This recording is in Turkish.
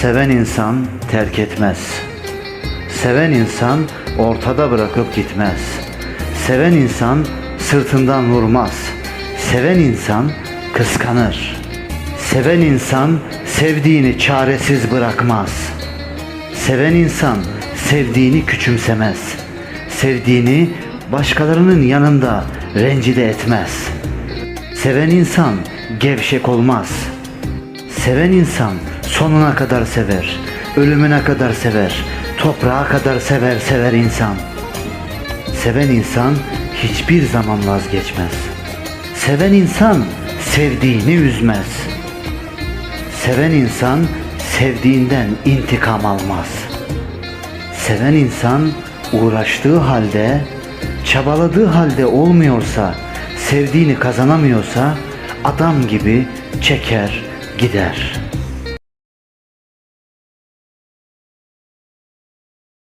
Seven insan terk etmez. Seven insan ortada bırakıp gitmez. Seven insan sırtından vurmaz. Seven insan kıskanır. Seven insan sevdiğini çaresiz bırakmaz. Seven insan sevdiğini küçümsemez. Sevdiğini başkalarının yanında rencide etmez. Seven insan gevşek olmaz. Seven insan sonuna kadar sever. Ölümüne kadar sever. Toprağa kadar sever sever insan. Seven insan hiçbir zaman vazgeçmez. Seven insan sevdiğini üzmez. Seven insan sevdiğinden intikam almaz. Seven insan uğraştığı halde, çabaladığı halde olmuyorsa, sevdiğini kazanamıyorsa adam gibi çeker gider.''